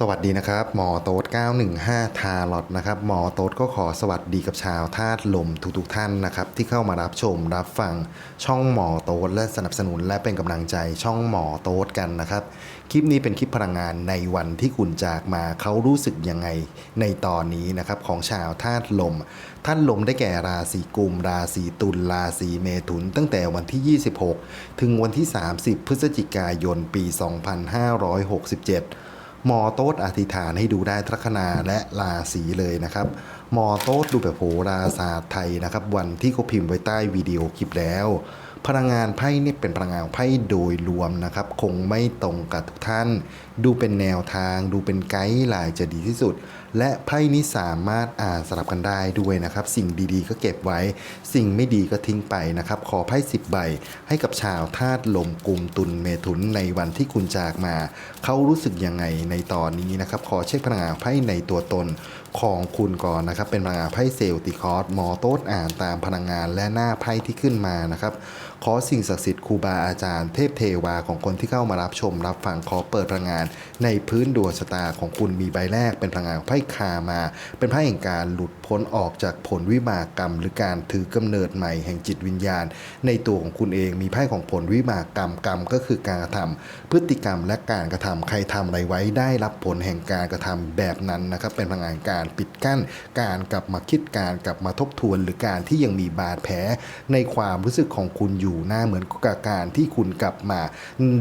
สวัสดีนะครับ หมอโต๊ด915 ทาลอตนะครับ หมอโต๊ดก็ขอสวัสดีกับชาวธาตุลมทุกๆท่านนะครับ ที่เข้ามารับชมรับฟังช่องหมอโต๊ดและสนับสนุนและเป็นกำลังใจช่องหมอโต๊ดกันนะครับ คลิปนี้เป็นคลิปพลังงานในวันที่คุณจากมาเขารู้สึกยังไงในตอนนี้นะครับของชาวธาตุลมท่านลมได้แก่ราศีกุม ราศีตุลราศีเมถุน ตั้งแต่วันที่ 26 ถึงวันที่ 30 พฤศจิกายนปี 2567ห มอโต๊ดอธิษฐานให้ดูได้ทัคนาและราศีเลยนะครับมอโต๊ดดูแบบโหราศาสตร์ไทยนะครับ วันที่เขาพิมพ์ไว้ใต้วิดีโอคลิปแล้ว พลังงานไพ่นี่เป็นพลังงานไพ่โดยรวมนะครับ คงไม่ตรงกับทุกท่าน ดูเป็นแนวทาง ดูเป็นไกด์ไลน์จะดีที่สุดและไพ่นี้สามารถอ่านสลับกันได้ด้วยนะครับ สิ่งดีๆ ก็เก็บไว้ สิ่งไม่ดีก็ทิ้งไปนะครับ ขอไพ่สิบใบ ให้กับชาวธาตุลมกลุ่มตุลเมถุนในวันที่คุณจากมา เขารู้สึกยังไงในตอนนี้นะครับ ขอเช็คพลังงานไพ่ในตัวตนของคุณก่อนนะครับ เป็นพลังงานไพ่เซลติคอร์สมอโต๊ดอ่านตามพลังงานและหน้าไพ่ที่ขึ้นมานะครับขอสิ่งศักดิ์สิทธิ์ครูบาอาจารย์เทพเทวาของคนที่เข้ามารับชมรับฟังขอเปิดพลังงาน ในพื้นดวงชะตาของคุณมีใบแรกเป็นพลังงานไพ่คามา เป็นไพ่แห่งการหลุด พ้นออกจากผลวิบากกรรม หรือการถือกำเนิดใหม่แห่งจิตวิญญาณ ในตัวของคุณเองมีไพ่ของผลวิบากกรรมกรรมก็คือการกระทำพฤติกรรมและการกระทำใครทำอะไรไว้ได้รับผลแห่งการกระทำแบบนั้นนะครับเป็นพลังงานการปิดกั้น การกลับมาคิดการกลับมาทบทวน หรือการที่ยังมีบาดแผลในความรู้สึกของคุณอยู่หน้าเหมือนกับการที่คุณกลับมา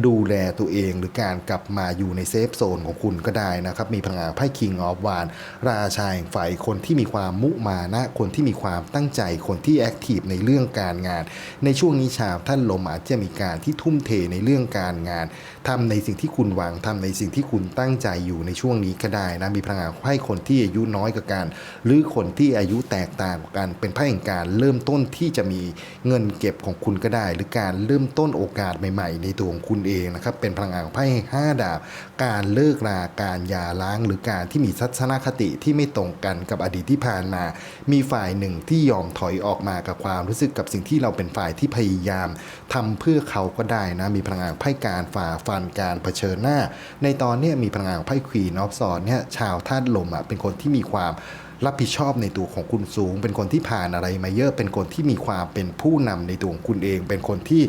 ดูแลตัวเอง หรือการกลับมาอยู่ในเซฟโซนของคุณก็ได้นะครับมีพลังงานไพ่คิงออฟวานราชาแห่งไฟคนที่มีความมุมานะ คนที่มีความตั้งใจคนที่แอคทีฟในเรื่องการงาน ในช่วงนี้ชาวท่านลมอาจจะมีการที่ทุ่มเทในเรื่องการงานทำในสิ่งที่คุณหวังทำในสิ่งที่คุณตั้งใจอยู่ในช่วงนี้ก็ได้นะมีพลังงานไพ่คนที่อายุน้อยกว่ากัน หรือคนที่อายุแตกต่างกว่ากัน เป็นไพ่แห่งการเริ่มต้นที่จะมีเงินเก็บของคุณก็ได้ หรือการเริ่มต้นโอกาสใหม่ ๆ ในตัวของคุณเองนะครับเป็นพลังงานของไพ่ห้าดาบ การเลิกราการยาร้าง หรือการที่มีทัศนคติที่ไม่ตรงกันกับอดีตที่ผ่านมามีฝ่ายหนึ่งที่ยอมถอยออกมากับความรู้สึกกับสิ่งที่เราเป็นฝ่ายที่พยายามทำเพื่อเขาก็ได้นะมีพลังงานไพ่การฝ่าฟันการเผชิญหน้า ในตอนนี้มีพลังงานไพ่ควีนอฟสอนเนี่ยชาวธาตุลมอะเป็นคนที่มีความ รับผิดชอบในตัวของคุณสูง เป็นคนที่ผ่านอะไรมาเยอะเป็นคนที่มีความเป็นผู้นำในตัวของคุณเอง เป็นคนที่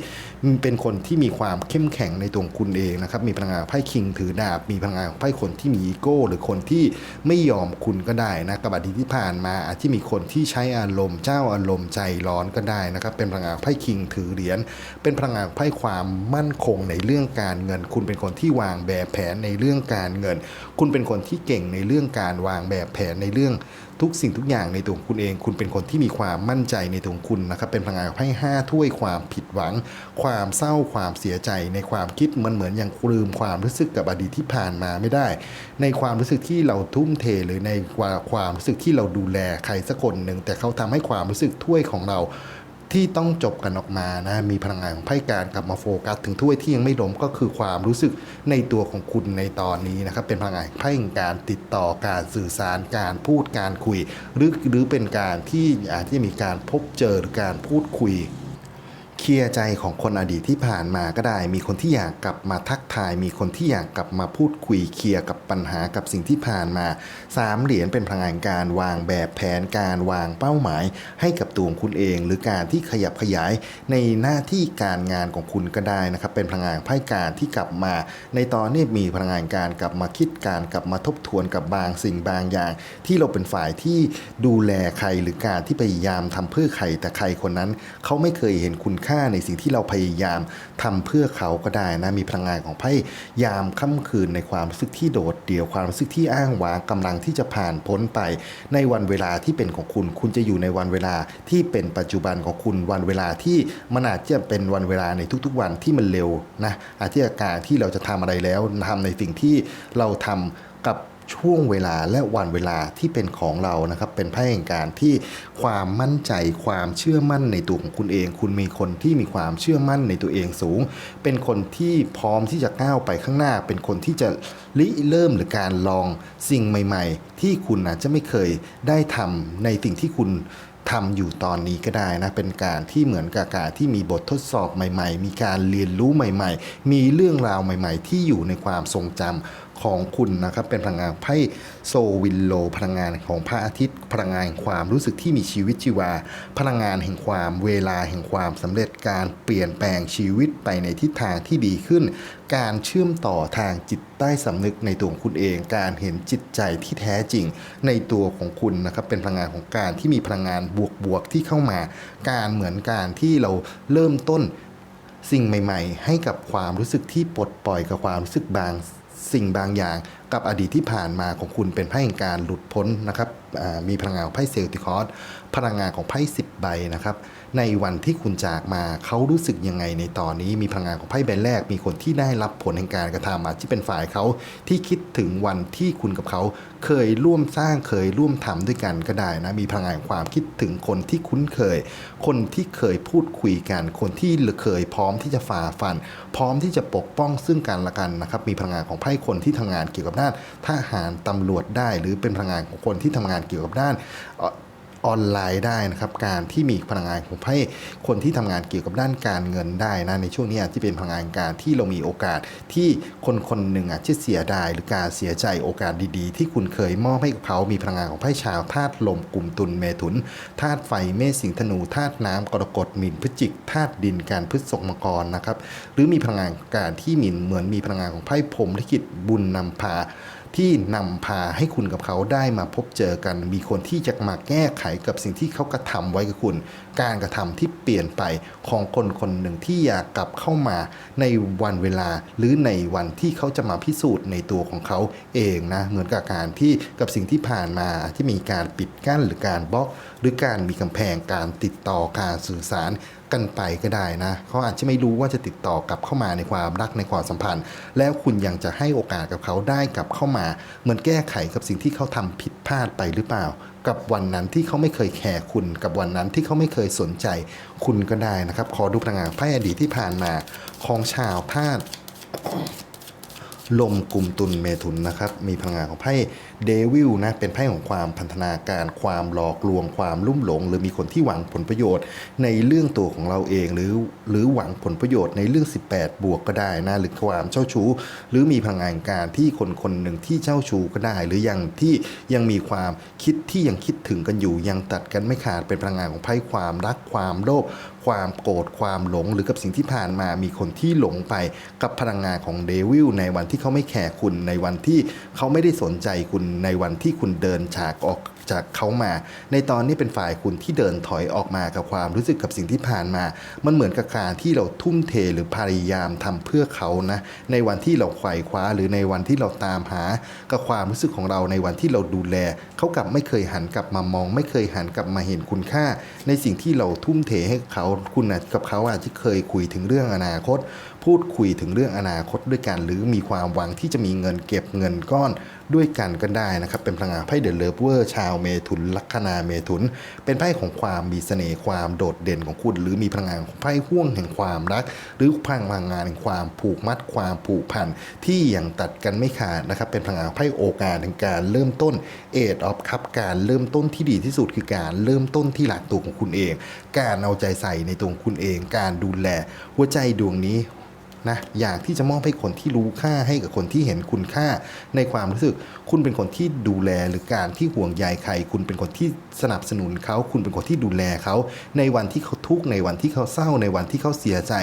เป็นคนที่มีความเข้มแข็งในตัวของคุณเองนะครับมีพลังงานไพ่คิงถือดาบ มีพลังงานไพ่คนที่มีอีโก้ หรือคนที่ไม่ยอมคุณก็ได้นะกับอดีตที่ผ่านมาอาจจะมีคนที่ใช้อารมณ์เจ้าอารมณ์ใจร้อนก็ได้นะครับเป็นพลังงานไพ่คิงถือเหรียญเป็นพลังงานไพ่ความมั่นคงในเรื่องการเงิน คุณเป็นคนที่วางแบบแผนในเรื่องการเงิน คุณเป็นคนที่เก่งในเรื่องการวางแบบแผนในเรื่อง ทุกสิ่งทุกอย่างในตัวของคุณเอง คุณเป็นคนที่มีความมั่นใจในตัวของคุณนะครับเป็นพลังงานให้ห้าถ้วยความผิดหวัง ความเศร้าความเสียใจ ในความคิดมันเหมือนอย่างลืมความรู้สึกกับอดีตที่ผ่านมาไม่ได้ ในความรู้สึกที่เราทุ่มเทหรือในความรู้สึกที่เราดูแลใครสักคนหนึ่งแต่เขาทำให้ความรู้สึกถ้วยของเรา ที่ต้องจบกันออกมานะมีพลังงานของไพ่การกลับมาโฟกัสถึงถ้วยที่ยังไม่ล้มก็คือความรู้สึกในตัวของคุณในตอนนี้นะครับเป็นพลังงานไพ่การติดต่อการสื่อสารการพูดการคุย หรือหรือเป็นการที่อาจจะมีการพบเจอหรือการพูดคุย เคลียร์ใจของคนอดีตที่ผ่านมาก็ได้ มีคนที่อยากกลับมาทักทาย มีคนที่อยากกลับมาพูดคุยเคลียร์กับปัญหากับสิ่งที่ผ่านมาสามเหรียญเป็นพลังงานการวางแบบแผนการวางเป้าหมาย ให้กับตัวของคุณเอง หรือการที่ขยับขยายในหน้าที่การงานของคุณก็ได้นะครับ เป็นพลังงานไพ่การที่กลับมา ในตอนนี้มีพลังงานการกลับมาคิดการกลับมาทบทวนกับบางสิ่งบางอย่าง ที่เราเป็นฝ่ายที่ดูแลใครหรือการที่พยายามทำเพื่อใครแต่ใครคนนั้น เขาไม่เคยเห็นคุณค่าในสิ่งที่เราพยายามทำเพื่อเขาก็ได้นะมีพลังงานของไพ่ยามค่ำคืนในความรู้สึกที่โดดเดี่ยวความรู้สึกที่อ้างว้างกำลังที่จะผ่านพ้นไป ในวันเวลาที่เป็นของคุณ คุณจะอยู่ในวันเวลาที่เป็นปัจจุบันของคุณวันเวลาที่มันอาจจะเป็นวันเวลาในทุกๆวันที่มันเร็วนะอาจจะการที่เราจะทำอะไรแล้วทำในสิ่งที่เราทำกับ ช่วงเวลาและวันเวลาที่เป็นของเรานะครับเป็นไพ่แห่งการที่ความมั่นใจความเชื่อมั่นในตัวของคุณเอง คุณมีคนที่มีความเชื่อมั่นในตัวเองสูง เป็นคนที่พร้อมที่จะก้าวไปข้างหน้า เป็นคนที่จะริเริ่มหรือการลองสิ่งใหม่ ๆ ที่คุณอาจจะไม่เคยได้ทำในสิ่งที่คุณทำอยู่ตอนนี้ก็ได้นะ เป็นการที่เหมือนกับการที่มีบททดสอบใหม่ ๆ มีการเรียนรู้ใหม่ ๆ มีเรื่องราวใหม่ ๆ ที่อยู่ในความทรงจำ ของคุณนะครับเป็นพลังงานไพ่โซวินโล พลังงานของพระอาทิตย์ พลังงานแห่งความรู้สึกที่มีชีวิตชีวา พลังงานแห่งความเวลาแห่งความสำเร็จการเปลี่ยนแปลงชีวิตไปในทิศทางที่ดีขึ้น การเชื่อมต่อทางจิตใต้สำนึกในตัวของคุณเอง การเห็นจิตใจที่แท้จริงในตัวของคุณนะครับเป็นพลังงานของการที่มีพลังงานบวกๆที่เข้ามา การเหมือนการที่เราเริ่มต้นสิ่งใหม่ ๆ ให้กับความรู้สึกที่ปลดปล่อยกับความรู้สึกบาง สิ่งบางอย่างกับอดีตที่ผ่านมาของคุณเป็นไพ่แห่งการหลุดพ้นนะครับมีพลังงานของไพ่เซลติคอสพลังงานของไพ่สิบใบนะครับ ในวันที่คุณจากมาเขารู้สึกยังไงในตอนนี้มีพลังงานของไพ่ใบแรก มีคนที่ได้รับผลแห่งการกระทำอาจที่เป็นฝ่ายเขาที่คิดถึงวันที่คุณกับเขาเคยร่วมสร้างเคยร่วมทำด้วยกันก็ได้นะมีพลังงานความคิดถึงคนที่คุ้นเคย คนที่เคยพูดคุยกัน คนที่เคยพร้อมที่จะฝ่าฟัน พร้อมที่จะปกป้องซึ่งกันและกันนะครับมีพลังงานของไพ่คนที่ทำงานเกี่ยวกับด้านทหารตำรวจได้ หรือเป็นพลังงานของคนที่ทำงานเกี่ยวกับด้านเออนไลน์ได้นะครับ การที่มีพลังงานของไพ่คนที่ทำงานเกี่ยวกับด้านการเงินได้นะในช่วงนี้อาจจะเป็นพลังงานการที่เรามีโอกาสที่คนคนหนึ่งอาจจะเสียดายหรือการเสียใจโอกาสดีๆ ที่คุณเคยมอบให้กับเขา มีพลังงานของไพ่ชาวธาตุลมกลุ่มตุลเมถุนธาตุไฟเมษสิงธนูธาตุน้ำกรกฎมินพฤจิกธาตุดินการพฤษภมังกรนะครับหรือมีพลังงานการที่มินเหมือนมีพลังงานของไพ่พรมลิขิตบุญนำพา ที่นำพาให้คุณกับเขาได้มาพบเจอกัน มีคนที่จะมาแก้ไขกับสิ่งที่เขากระทำไว้กับคุณ การกระทำที่เปลี่ยนไปของคนคนหนึ่งที่อยากกลับเข้ามาในวันเวลา หรือในวันที่เขาจะมาพิสูจน์ในตัวของเขาเองนะเหมือนกับการที่กับสิ่งที่ผ่านมาที่มีการปิดกั้นหรือการบล็อก หรือการมีกำแพงการติดต่อการสื่อสารกันไปก็ได้นะเขาอาจจะไม่รู้ว่าจะติดต่อกลับเข้ามาในความรักในความสัมพันธ์ แล้วคุณยังจะให้โอกาสกับเขาได้กลับเข้ามา เหมือนแก้ไขกับสิ่งที่เขาทำผิดพลาดไปหรือเปล่า กับวันนั้นที่เขาไม่เคยแคร์คุณ กับวันนั้นที่เขาไม่เคยสนใจคุณก็ได้นะครับ ขอดูพลังงานไพ่อดีตที่ผ่านมาของชาวธาตุลมกลุ่มตุนเมถุนนะครับ มีพลังงานของไพ่ เดวิลนะเป็นไพ่ของความพันธนาการความหลอกลวงความลุ่มหลง หรือมีคนที่หวังผลประโยชน์ ในเรื่องตัวของเราเองหรือหรือหวังผลประโยชน์ในเรื่อง 18 บวกก็ได้นะหรือความเจ้าชู้ หรือมีพลังงานการที่คนคนหนึ่งที่เจ้าชู้ก็ได้ หรือยังที่ยังมีความคิดที่ยังคิดถึงกันอยู่ ยังตัดกันไม่ขาดเป็นพลังงานของไพ่ความรักความโลภความโกรธความหลงหรือกับสิ่งที่ผ่านมามีคนที่หลงไปกับพลังงานของเดวิลในวันที่เขาไม่แคร์คุณในวันที่เขาไม่ได้สนใจคุณในวันที่คุณเดินฉากออก จากเขามา ในตอนนี้เป็นฝ่ายคุณที่เดินถอยออกมากับความรู้สึกกับสิ่งที่ผ่านมา มันเหมือนกับการที่เราทุ่มเทหรือพยายามทำเพื่อเขานะในวันที่เราไขว่คว้าหรือในวันที่เราตามหา กับความรู้สึกของเราในวันที่เราดูแล เขากลับไม่เคยหันกลับมามอง ไม่เคยหันกลับมาเห็นคุณค่า ในสิ่งที่เราทุ่มเทให้เขาคุณนะกับเขาอาจจะเคยคุยถึงเรื่องอนาคต พูดคุยถึงเรื่องอนาคตด้วยกันหรือมีความหวังที่จะมีเงินเก็บเงินก้อนด้วยกันก็ได้นะครับ เป็นพลังงานไพ่เดอะเลิฟเวอร์ชาวเมถุน ลัคนาเมถุน เป็นไพ่ของความมีเสน่ห์ความโดดเด่นของคุณ หรือมีพลังงานของไพ่ห่วงแห่งความรัก หรือพลังงานแห่งความผูกมัดความผูกพันที่ยังตัดกันไม่ขาดนะครับเป็นพลังงานไพ่โอกาสแห่งการเริ่มต้นเอทออฟคัพการเริ่มต้นที่ดีที่สุดคือการเริ่มต้นที่หลักตัวของคุณเอง การเอาใจใส่ในตัวคุณเอง การดูแลหัวใจดวงนี้ นะอยากที่จะมอบให้คนที่รู้ค่าให้กับคนที่เห็นคุณค่า ในความรู้สึก คุณเป็นคนที่ดูแลหรือการที่ห่วงใยใคร คุณเป็นคนที่สนับสนุนเขา คุณเป็นคนที่ดูแลเขา ในวันที่เขาทุกข์ในวันที่เขาเศร้าในวันที่เขาเสียใจ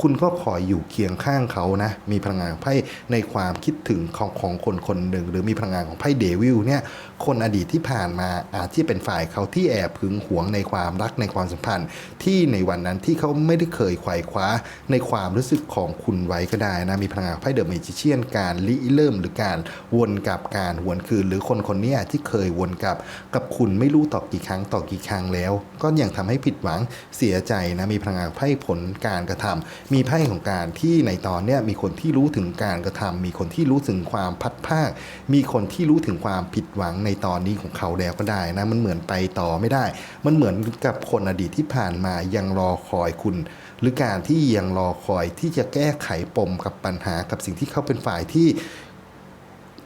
คุณก็คอยอยู่เคียงข้างเขานะ มีพลังงานไพ่ในความคิดถึงของของคนคนหนึ่ง หรือมีพลังงานของไพ่เดวิลเนี่ยคนอดีตที่ผ่านมาอาจที่เป็นฝ่ายเขาที่แอบหึงหวงในความรักในความสัมพันธ์ ที่ในวันนั้นที่เขาไม่ได้เคยไขว่คว้าในความรู้สึกของคุณไว้ก็ได้นะ มีพลังงานไพ่เดอะเมจิเชียนการริเริ่ม หรือการวนกลับการหวนคืน หรือคนคนนี้ที่เคยวนกลับกับคุณไม่รู้ต่อกี่ครั้งต่อกี่ครั้งแล้ว ก็ยังทำให้ผิดหวังเสียใจนะมีพลังงานไพ่ผลการกระทำมีไพ่ของการที่ในตอนเนี้ยมีคนที่รู้ถึงการกระทำมีคนที่รู้ถึงความพัดภาค มีคนที่รู้ถึงความผิดหวังในตอนนี้ของเขาแล้วก็ได้นะมันเหมือนไปต่อไม่ได้ มันเหมือนกับคนอดีตที่ผ่านมายังรอคอยคุณหรือการที่ยังรอคอยที่จะแก้ไขปมกับปัญหากับสิ่งที่เขาเป็นฝ่ายที่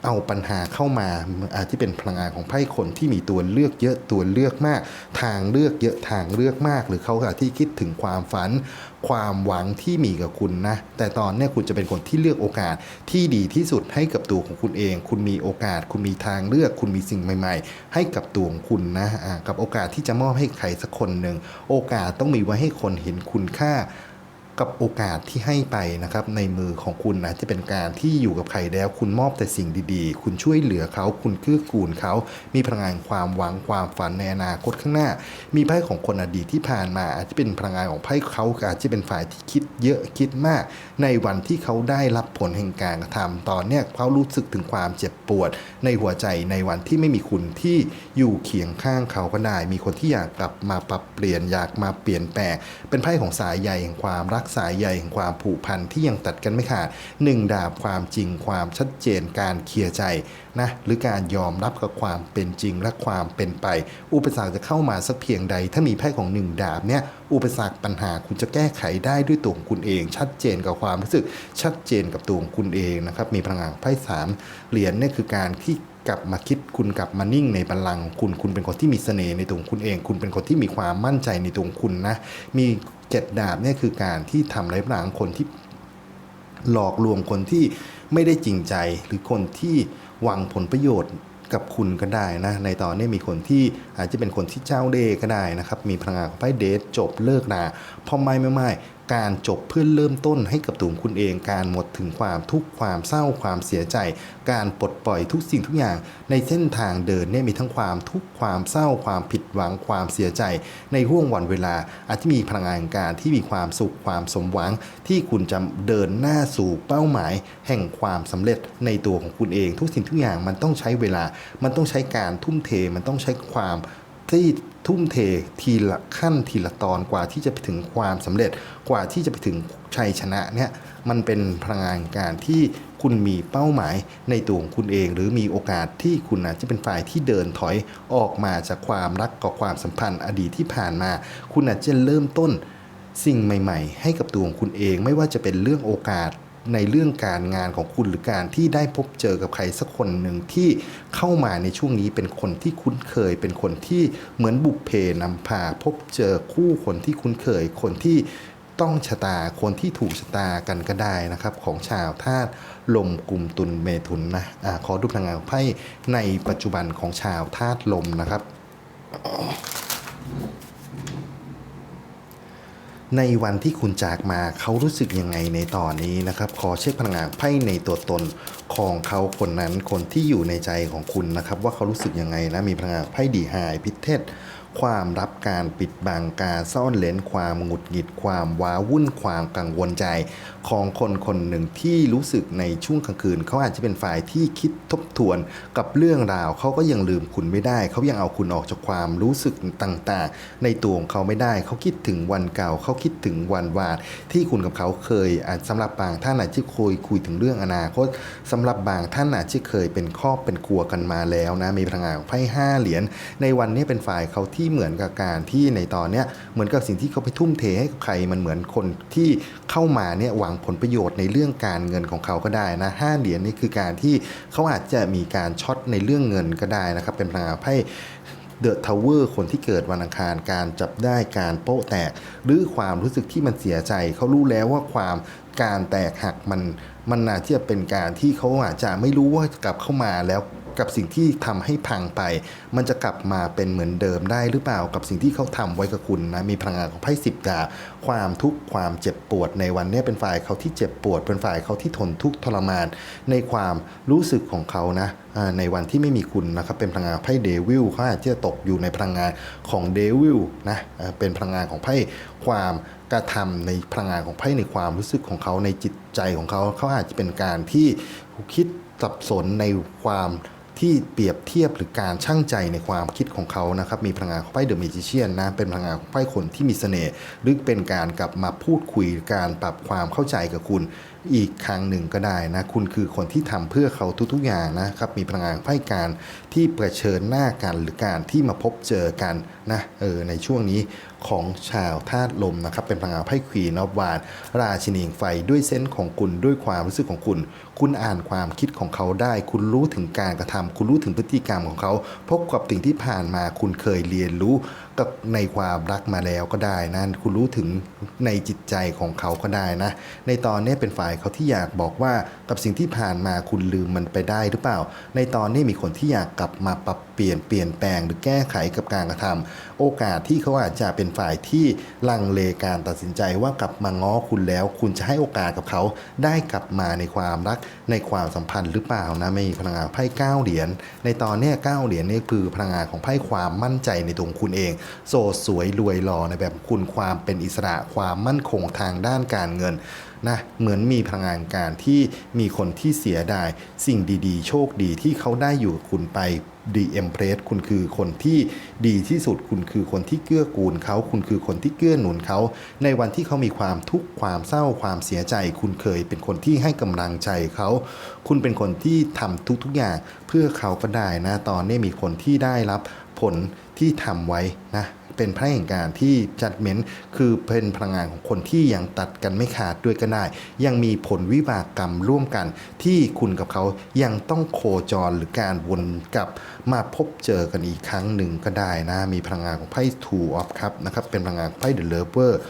เอาปัญหาเข้ามาอาจจะเป็นพลังงานของไพ่คนที่มีตัวเลือกเยอะตัวเลือกมาก ทางเลือกเยอะทางเลือกมาก หรือเขาอาจที่คิดถึงความฝัน ความหวังที่มีกับคุณนะ แต่ตอนนี้คุณจะเป็นคนที่เลือกโอกาสที่ดีที่สุดให้กับตัวของคุณเอง คุณมีโอกาส คุณมีทางเลือก คุณมีสิ่งใหม่ ๆ ให้กับตัวของคุณนะอ่ากับโอกาสที่จะมอบให้ใครสักคนหนึ่งโอกาสต้องมีไว้ให้คนเห็นคุณค่า กับโอกาสที่ให้ไปนะครับในมือของคุณนะจะเป็นการที่อยู่กับใครแล้ว คุณมอบแต่สิ่งดีๆ คุณช่วยเหลือเขา คุณเกื้อกูลเขา มีพลังงานความหวังความฝันในอนาคตข้างหน้า มีไพ่ของคนอดีตที่ผ่านมา อาจจะเป็นพลังงานของไพ่เขาอาจจะเป็นฝ่ายที่คิดเยอะคิดมาก ในวันที่เขาได้รับผลแห่งการกระทำตอนเนี้ยเขารู้สึกถึงความเจ็บปวด ในหัวใจในวันที่ไม่มีคุณที่อยู่เคียงข้างเขาก็ได้ มีคนที่อยากกลับมาปรับเปลี่ยนอยากมาเปลี่ยนแปลงเป็นไพ่ของสายใยแห่งความรักสายใยแห่งความผูกพันที่ยังตัดกันไม่ขาดหนึ่งดาบความจริงความชัดเจนการเคลียร์ใจนะหรือการยอมรับกับความเป็นจริงและความเป็นไป อุปสรรคจะเข้ามาสักเพียงใด ถ้ามีไพ่ของหนึ่งดาบเนี่ยอุปสรรคปัญหาคุณจะแก้ไขได้ด้วยตัวของคุณเอง ชัดเจนกับความรู้สึกชัดเจนกับตัวของคุณเองนะครับมีพลังงานไพ่สามเหรียญเนี่ยคือการที่กลับมาคิดคุณกลับมานิ่งในบัลลังก์คุณคุณเป็นคนที่มีเสน่ห์ในตัวงคุณเอง คุณเป็นคนที่มีความมั่นใจในตัวงคุณนะมี เจ็ดดาบเนี่ยคือการที่ทำร้ายพลังคนที่หลอกลวงคนที่ไม่ได้จริงใจหรือคนที่หวังผลประโยชน์กับคุณก็ได้นะ ในตอนนี้มีคนที่อาจจะเป็นคนที่เจ้าเล่ก็ได้นะครับ มีพลังงานของไพ่เดทจบเลิกนาพอไม่ไม่ไม่ การจบเพื่อเริ่มต้นให้กับตัวคุณเอง การหมดถึงความทุกข์ความเศร้าความเสียใจ การปลดปล่อยทุกสิ่งทุกอย่าง ในเส้นทางเดินเนี่ยมีทั้งความทุกข์ความเศร้าความผิดหวังความเสียใจ ในห่วงวันเวลา อาจจะมีพลังงานการที่มีความสุขความสมหวัง ที่คุณจะเดินหน้าสู่เป้าหมาย แห่งความสำเร็จในตัวของคุณเอง ทุกสิ่งทุกอย่างมันต้องใช้เวลา มันต้องใช้การทุ่มเทมันต้องใช้ความที่ ทุ่มเททีละขั้นทีละตอนกว่าที่จะไปถึงความสำเร็จกว่าที่จะไปถึงชัยชนะเนี่ยมันเป็นพลังงานการที่คุณมีเป้าหมายในตัวของคุณเอง หรือมีโอกาสที่คุณอาจจะเป็นฝ่ายที่เดินถอยออกมาจากความรักกับความสัมพันธ์อดีตที่ผ่านมา คุณอาจจะเริ่มต้นสิ่งใหม่ ๆ ให้กับตัวของคุณเองไม่ว่าจะเป็นเรื่องโอกาส ในเรื่องการงานของคุณหรือการที่ได้พบเจอกับใครสักคนหนึ่งที่เข้ามาในช่วงนี้เป็นคนที่คุ้นเคย เป็นคนที่เหมือนบุพเพนำพา พบเจอคู่คนที่คุ้นเคย คนที่ต้องชะตาคนที่ถูกชะตากันก็ได้นะครับ ของชาวธาตุลมกลุ่มตุลเมถุนนะอาขอดูพลังงานไพ่ในปัจจุบันของชาวธาตุลมนะครับ ในวันที่คุณจากมาเขารู้สึกยังไงในตอนนี้นะครับ ขอเช็คพลังงานไพ่ในตัวตนของเขาคนนั้นคนที่อยู่ในใจของคุณนะครับ ว่าเขารู้สึกยังไงนะมีพลังงานไพ่ดีหายพิเทศ ความรับการปิดบังการซ่อนเลนความหงุดหงิดความว้าวุ่นความกังวลใจ ของคนคนหนึ่งที่รู้สึกในช่วงกลางคืน เขาอาจจะเป็นฝ่ายที่คิดทบทวนกับเรื่องราวเขาก็ยังลืมคุณไม่ได้ เขายังเอาคุณออกจากความรู้สึกต่างๆ ในตัวของเขาไม่ได้ เขาคิดถึงวันเก่า เขาคิดถึงวันวานที่คุณกับเขาเคยอาจสำหรับบางท่านอาจจะคุยคุยถึงเรื่องอนาคตสำหรับบางท่านอาจจะเคยเป็นครอบเป็นครัวกันมาแล้วนะมีพลังงานของไพ่ห้าเหรียญในวันนี้เป็นฝ่ายเขาที่เหมือนกับการที่ในตอนเนี้ยเหมือนกับสิ่งที่เขาไปทุ่มเทให้กับใครมันเหมือนคนที่เข้ามาเนี่ยหวังผลประโยชน์ในเรื่องการเงินของเขาก็ได้นะห้าเหรียญนี่คือการที่เขาอาจจะมีการช็อตในเรื่องเงินก็ได้นะครับ เป็นพลังงานไพ่เดอะทาวเวอร์คนที่เกิดวันอังคารการจับได้การโป๊ะแตก หรือความรู้สึกที่มันเสียใจ เขารู้แล้วว่าความการแตกหักมันมันน่าที่จะเป็นการที่เขาอาจจะไม่รู้ว่ากลับเข้ามาแล้ว กับสิ่งที่ทำให้พังไป มันจะกลับมาเป็นเหมือนเดิมได้หรือเปล่ากับสิ่งที่เขาทำไว้กับคุณนะมีพลังงานของไพ่สิบดาความทุกข์ความเจ็บปวดในวันนี้เป็นฝ่ายเขาที่เจ็บปวด เป็นฝ่ายเขาที่ทนทุกข์ทรมาน ในความรู้สึกของเขานะในวันที่ไม่มีคุณนะครับเป็นพลังงานไพ่เดวิลเขาอาจจะตกอยู่ในพลังงานของเดวิลนะเป็นพลังงานของไพ่ความกระทำในพลังงานของไพ่ในความรู้สึกของเขาในจิตใจของเขาเขาอาจจะเป็นการที่คิดสับสนในความ ที่เปรียบเทียบหรือการช่างใจในความคิดของเขานะครับมีพลังงานของไพ่เดอะเมจิเชียนนะเป็นพลังงานของไพ่คนที่มีเสน่ห์หรือเป็นการกลับมาพูดคุยการปรับความเข้าใจกับคุณอีกครั้งหนึ่งก็ได้นะคุณคือคนที่ทำเพื่อเขาทุกๆอย่างนะครับมีพลังงานไพ่การ ที่เผชิญหน้ากันหรือการที่มาพบเจอกันนะเออในช่วงนี้ของชาวธาตุลมนะครับเป็นพลังงานไพ่ควีนอฟวาน ราชินีงไฟด้วยเซนส์ของคุณด้วยความรู้สึกของคุณ คุณอ่านความคิดของเขาได้ คุณรู้ถึงการกระทำคุณรู้ถึงพฤติกรรมของเขา พบกับสิ่งที่ผ่านมาคุณเคยเรียนรู้กับในความรักมาแล้วก็ได้นะคุณรู้ถึงในจิตใจของเขาก็ได้นะ ในตอนนี้เป็นฝ่ายเขาที่อยากบอกว่ากับสิ่งที่ผ่านมาคุณลืมมันไปได้หรือเปล่า ในตอนนี้มีคนที่อยากกลับมาปรับเปลี่ยนเปลี่ยนแปลงหรือแก้ไขกับการกระทำ โอกาสที่เขาอาจจะเป็นฝ่ายที่ลังเลการตัดสินใจว่ากลับมาง้อคุณแล้ว คุณจะให้โอกาสกับเขาได้กลับมาในความรักในความสัมพันธ์หรือเปล่านะไม่มีพลังงานไพ่เก้าเหรียญในตอนนี้เก้าเหรียญนี่คือพลังงานของไพ่ความมั่นใจในตัวคุณเอง โสดสวยรวยหล่อในแบบคุณความเป็นอิสระความมั่นคงทางด้านการเงินนะเหมือนมีพลังงานการที่มีคนที่เสียดาย สิ่งดีๆ โชคดีที่เขาได้อยู่กับคุณไป ดีเอ็มเพรสคุณคือคนที่ดีที่สุด คุณคือคนที่เกื้อกูลเขา คุณคือคนที่เกื้อหนุนเขา ในวันที่เขามีความทุกข์ความเศร้าความเสียใจ คุณเคยเป็นคนที่ให้กำลังใจเขา คุณเป็นคนที่ทำทุกๆอย่าง เพื่อเขาก็ได้นะ ตอนนี้มีคนที่ได้รับผลที่ทำไว้นะ เป็นพระแห่งการที่จัดเมนต์คือเป็นพลังงานของคนที่ยังตัดกันไม่ขาดด้วยก็ได้ ยังมีผลวิบากกรรมร่วมกัน ที่คุณกับเขายังต้องโคจรหรือการวนกลับมาพบเจอกันอีกครั้งหนึ่งก็ได้นะ มีพลังงานของไพ่ Two of Cup นะครับเป็นพลังงานของไพ่ The Lover เวอร์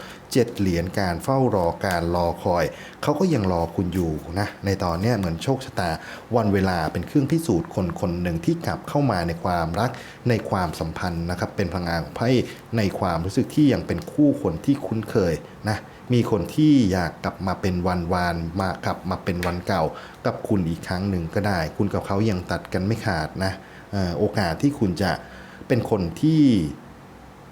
หรียญการเฝ้ารอการรอคอย เขาก็ยังรอคุณอยู่นะ ในตอนนี้เหมือนโชคชะตาวันเวลาเป็นเครื่องพิสูจน์คนคนหนึ่งที่กลับเข้ามาในความรักในความสัมพันธ์นะครับ เป็นพลังงานของไพ่ในความรู้สึกที่ยังเป็นคู่คนที่คุ้นเคยนะมีคนที่อยากกลับมาเป็นวันวานมากลับมาเป็นวันเก่า กับคุณอีกครั้งหนึ่งก็ได้ คุณกับเขายังตัดกันไม่ขาดนะโอกาสที่คุณจะเป็นคนที่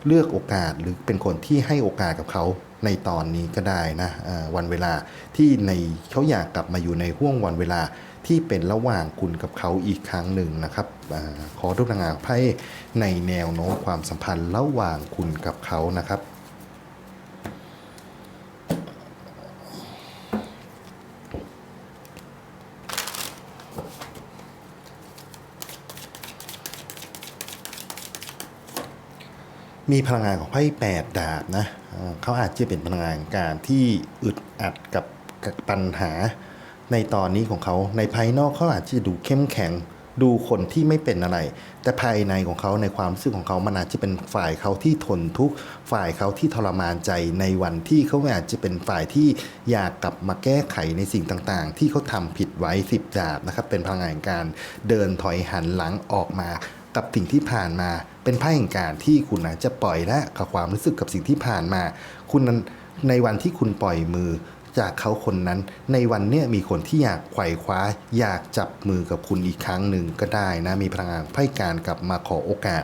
เลือกโอกาสหรือเป็นคนที่ให้โอกาสกับเขา ในตอนนี้ก็ได้นะวันเวลาที่ในเขาอยากกลับมาอยู่ในห่วงวันเวลาที่เป็นระหว่างคุณกับเขาอีกครั้งหนึ่งนะครับอขอรูปพลังงานไพ่ในแนวโน้มความสัมพันธ์ระหว่างคุณกับเขานะครับมีพลังงานของไพ่แปดดาบนะ เขาอาจจะเป็นพลังงานการที่อึดอัดกับปัญหาในตอนนี้ของเขาในภายนอกเขาอาจจะดูเข้มแข็งดูคนที่ไม่เป็นอะไร แต่ภายในของเขาในความรู้สึกของเขามันอาจจะเป็นฝ่ายเขาที่ทนทุกข์ฝ่ายเขาที่ทรมานใจในวันที่เขาอาจจะเป็นฝ่ายที่อยากกลับมาแก้ไขในสิ่งต่างๆ ที่เขาทำผิดไว้สิบดาบนะครับเป็นพลังงานการเดินถอยหันหลังออกมากับสิ่งที่ผ่านมา เป็นไพ่แห่งการที่คุณนะจจะปล่อยและกับความรู้สึกกับสิ่งที่ผ่านมา คุณนั้นในวันที่คุณปล่อยมือจากเขาคนนั้น ในวันเนี้ยมีคนที่อยากไขว่คว้า อยากจับมือกับคุณอีกครั้งหนึ่งก็ได้นะ มีพลังงานไพ่การกลับมาขอโอกาส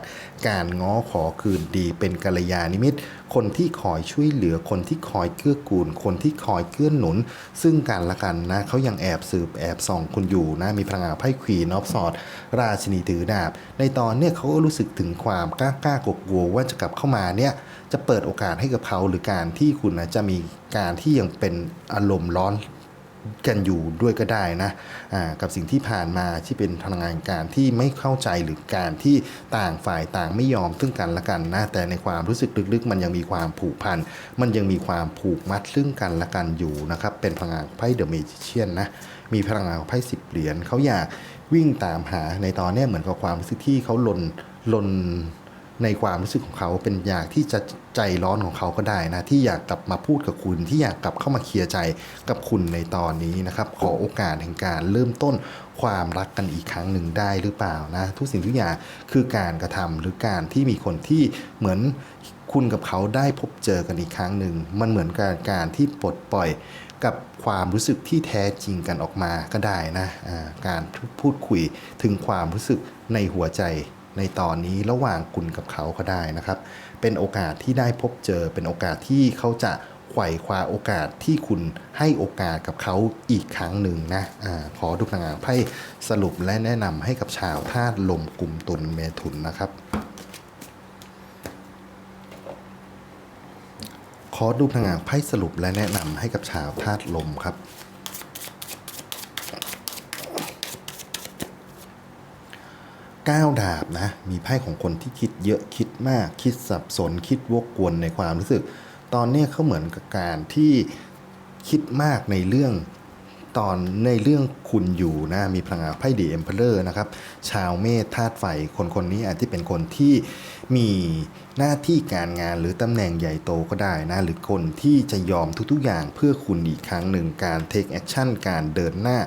การง้อขอคืนดีเป็นกัลยาณิมิต คนที่คอยช่วยเหลือคนที่คอยเกื้อกูล คนที่คอยเกื้อหนุน ซึ่งกันและกันนะเขายังแอบสืบแอบส่องคุณอยู่นะมีพลังงานไพ่ควีนอฟสอด ราชินีถือดาบ ในตอนเนี้ยเขาก็รู้สึกถึงความกล้ากล้ากกลัวว่าจะกลับเข้ามาเนี่ยจะเปิดโอกาสให้กับเขาหรือการที่คุณนะจะมีการที่ยังเป็นอารมณ์ร้อน กันอยู่ด้วยก็ได้นะอ่ากับสิ่งที่ผ่านมาที่เป็นพลังงานการที่ไม่เข้าใจหรือการที่ต่างฝ่ายต่างไม่ยอมซึ่งกันและกันนะแต่ในความรู้สึกลึกๆ มันยังมีความผูกพันมันยังมีความผูกมัดซึ่งกันและกันอยู่นะครับเป็นพลังงานไพ่เดอะเมจิเชียนนะมีพลังงานไพ่สิบเหรียญเขาอยากวิ่งตามหาในตอนนี้เหมือนกับความรู้สึกที่เขาลนลน ในความรู้สึกของเขาเป็นอยากที่จะใจร้อนของเขาก็ได้นะ ที่อยากกลับมาพูดกับคุณที่อยากกลับเข้ามาเคลียร์ใจกับคุณในตอนนี้นะครับ ขอโอกาสแห่งการเริ่มต้นความรักกันอีกครั้งหนึ่งได้หรือเปล่านะ ทุกสิ่งทุกอย่างคือการกระทำหรือการที่มีคนที่เหมือนคุณกับเขาได้พบเจอกันอีกครั้งหนึ่งมันเหมือนการการที่ปลดปล่อยกับความรู้สึกที่แท้จริงกันออกมาก็ได้นะอ่าการพูดคุยถึงความรู้สึกในหัวใจ ในตอนนี้ระหว่างคุณกับเขาก็ได้นะครับ เป็นโอกาสที่ได้พบเจอเป็นโอกาสที่เขาจะไขว่คว้าโอกาสที่คุณให้โอกาสกับเขาอีกครั้งหนึ่งนะอขอดูพลังงานไพ่สรุปและแนะนำให้กับชาวธาตุลมกลุ่มตุลเมถุนนะครับ ขอดูพลังงานไพ่สรุปและแนะนำให้กับชาวธาตุลมครับ ก้าดาบนะ มีไพ่ของคนที่คิดเยอะคิดมาก คิดสับสน คิดวกวนในความรู้สึก ตอนนี้เขาเหมือนกับการที่คิดมากในเรื่องตอนในเรื่องคุณอยู่นะมีพลังงานไพ่ดีเอ็มเพลอร์นะครับชาวเมธธาตุไฟคนคนนี้อาจจะเป็นคนที่ มีหน้าที่การงานหรือตำแหน่งใหญ่โตก็ได้นะ หรือคนที่จะยอมทุกๆอย่างเพื่อคุณอีกครั้งหนึ่งการเทคแอคชั่นการเดินหน้า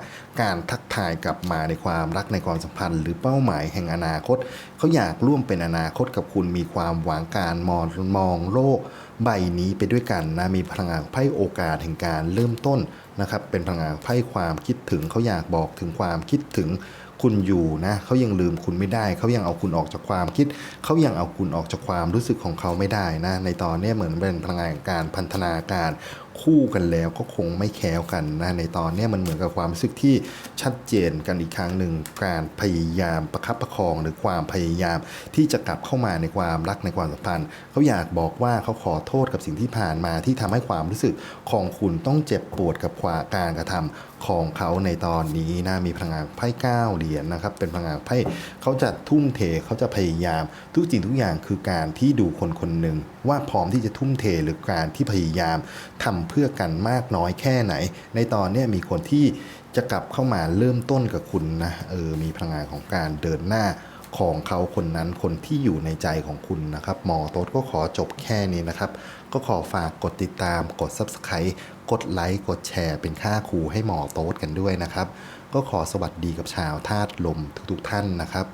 การทักทายกลับมาในความรักในความสัมพันธ์ หรือเป้าหมายแห่งอนาคต เขาอยากร่วมเป็นอนาคตกับคุณมีความหวังการมองมองโลกใบนี้ไปด้วยกันนะมีพลังงานไพ่โอกาสแห่งการเริ่มต้นนะครับเป็นพลังงานไพ่ความคิดถึงเขาอยากบอกถึงความคิดถึง คุณอยู่นะเขายังลืมคุณไม่ได้ เขายังเอาคุณออกจากความคิด เขายังเอาคุณออกจากความรู้สึกของเขาไม่ได้นะในตอนนี้เหมือนเป็นพลังงานการพันธนาการ คู่กันแล้วก็คงไม่แคล้วกันนะในตอนนี้มันเหมือนกับความรู้สึกที่ชัดเจนกันอีกครั้งหนึ่งการพยายามประคับประคองหรือความพยายามที่จะกลับเข้ามาในความรักในความสัมพันธ์เขาอยากบอกว่าเขาขอโทษกับสิ่งที่ผ่านมาที่ทำให้ความรู้สึกของคุณต้องเจ็บปวดกับความการกระทำของเขาในตอนนี้นะมีพลังงานไพ่ก้าเหรียญนะครับ เป็นพลังงานไพ่เขาจะทุ่มเทเขาจะพยายามทุกสิ่งทุกอย่างคือการที่ดูคนคนหนึ่ง ว่าพร้อมที่จะทุ่มเทหรือการที่พยายามทำเพื่อกันมากน้อยแค่ไหน ในตอนนี้มีคนที่จะกลับเข้ามาเริ่มต้นกับคุณนะเออมีพลังงานของการเดินหน้าของเขาคนนั้นคนที่อยู่ในใจของคุณนะครับหมอโต๊ดก็ขอจบแค่นี้นะครับ ก็ขอฝากกดติดตามกด Subscribe กดไลค์กดแชร์เป็นค่าครูให้หมอโต๊ดกันด้วยนะครับ ก็ขอสวัสดีกับชาวธาตุลมทุกๆท่านนะครับ